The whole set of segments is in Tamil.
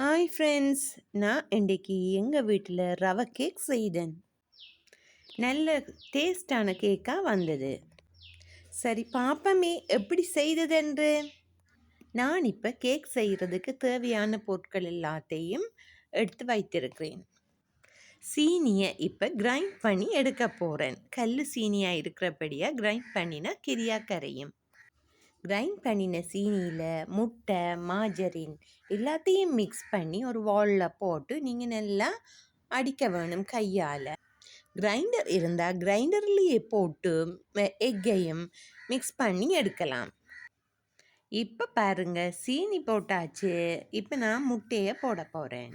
ஹாய் ஃப்ரெண்ட்ஸ் நான் இன்றைக்கி எங்கள் வீட்டில் ரவை கேக் செய்தேன். நல்ல டேஸ்டான கேக்காக வந்தது. சரி பாப்பமே எப்படி செய்ததென்று? நான் இப்போ கேக் செய்கிறதுக்கு தேவையான பொருட்கள் எல்லாத்தையும் எடுத்து வைத்திருக்கிறேன். சீனியை இப்போ கிரைண்ட் பண்ணி எடுக்க போகிறேன் கல் சீனியாக இருக்கிறபடியாக கிரைண்ட் பண்ணினா கிரியா கரையும் கிரைண்ட் பண்ணின சீனியில் முட்டை மாஜரின் எல்லாத்தையும் மிக்ஸ் பண்ணி ஒரு வாலில் போட்டு நீங்கள் நல்லா அடிக்க வேணும் கையால். கிரைண்டர் இருந்தால் கிரைண்டர்லேயே போட்டு எக்கையும் மிக்ஸ் பண்ணி எடுக்கலாம். இப்போ பாருங்கள் சீனி போட்டாச்சு. இப்போ நான் முட்டையை போட போகிறேன்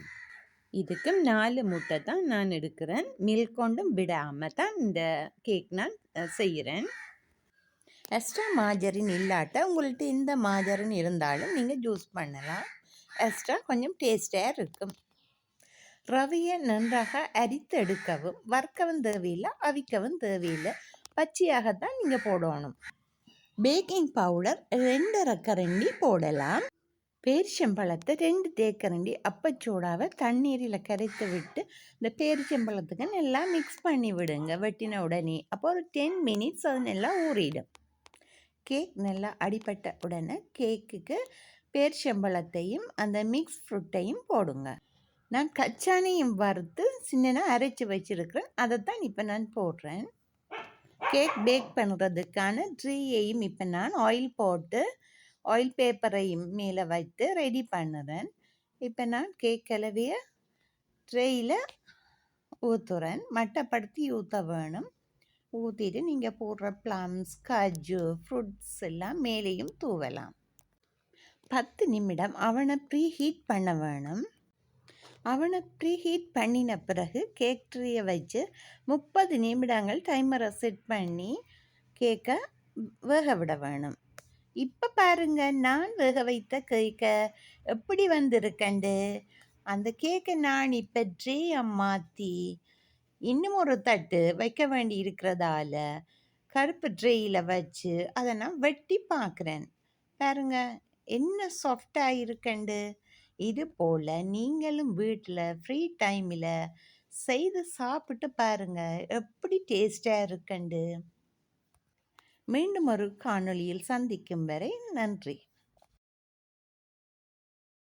இதுக்கும் நாலு முட்டை தான் நான் எடுக்கிறேன். மில்க் கொண்டும் விடாமல் தான் இந்த கேக் நான் செய்கிறேன் எக்ஸ்ட்ரா மாஜரின் இல்லாட்ட உங்கள்கிட்ட இந்த மாஜரின் இருந்தாலும் நீங்கள் ஜூஸ் பண்ணலாம். எக்ஸ்ட்ரா கொஞ்சம் டேஸ்டாக இருக்கும். ரவையை நன்றாக அரித்து எடுக்கவும் வறுக்கவும் தேவையில்லை அவிக்கவும் தேவையில்லை. பச்சையாகத்தான் நீங்கள் போடணும். பேக்கிங் பவுடர் ரெண்டரை கரண்டி போடலாம். பேரிச்சம்பழத்தை ரெண்டு தேக்கரண்டி அப்பச்சூடாவை தண்ணீரில் கரைத்து விட்டு இந்த பேரிச்சம்பழத்துக்கு நல்லா மிக்ஸ் பண்ணி விடுங்க. வெட்டின உடனே. அப்போ ஒரு டென் மினிட்ஸ் அது நல்லா ஊறிடும். கேக் நல்லா அடிப்பட்ட உடனே கேக்குக்கு பேர்ச்சம்பழத்தையும் அந்த மிக்ஸ் ஃப்ரூட்டையும் போடுங்க. நான் கச்சானையும் வறுத்து சின்னனாக அரைச்சி வச்சுருக்கிறேன். அதை தான் இப்போ நான் போடுறேன். கேக் பேக் பண்ணுறதுக்கான ட்ரீயையும் இப்போ நான் ஆயில் போட்டு ஆயில் பேப்பரையும் மேலே வைத்து ரெடி பண்ணுறேன். இப்போ நான் கேக் கலவையை ட்ரேயில் ஊற்றுறேன் மட்டப்படுத்தி ஊற்ற வேணும். ஊற்றிட்டு நீங்கள் போடுற ப்ளம்ஸ் கஜு ஃப்ரூட்ஸ் எல்லாம் மேலேயும் தூவலாம். பத்து நிமிடம் அவனை ப்ரீ ஹீட் பண்ண வேணும். அவனை ப்ரீ ஹீட் பண்ணின பிறகு கேக் ட்ரீயை வச்சு முப்பது நிமிடங்கள் டைமரை செட் பண்ணி கேக்கை வேக விட வேணும். இப்போ பாருங்க நான் வேக வைத்த கேக்கை எப்படி வந்திருக்கண்டு? அந்த கேக்கை நான் இப்போ ட்ரீயை மாற்றி இன்னும் ஒரு தட்டு வைக்க வேண்டி இருக்கிறதால கருப்பு ட்ரேயில் வச்சு அதை நான் வெட்டி பார்க்குறேன் பாருங்க என்ன சாஃப்டாக இருக்கண்டு. இது போல் நீங்களும் வீட்டில் ஃப்ரீ டைமில் செய்து சாப்பிட்டு பாருங்கள் எப்படி டேஸ்டாக இருக்கண்டு. மீண்டும் ஒரு காணொளியில் சந்திக்கும் வரை நன்றி.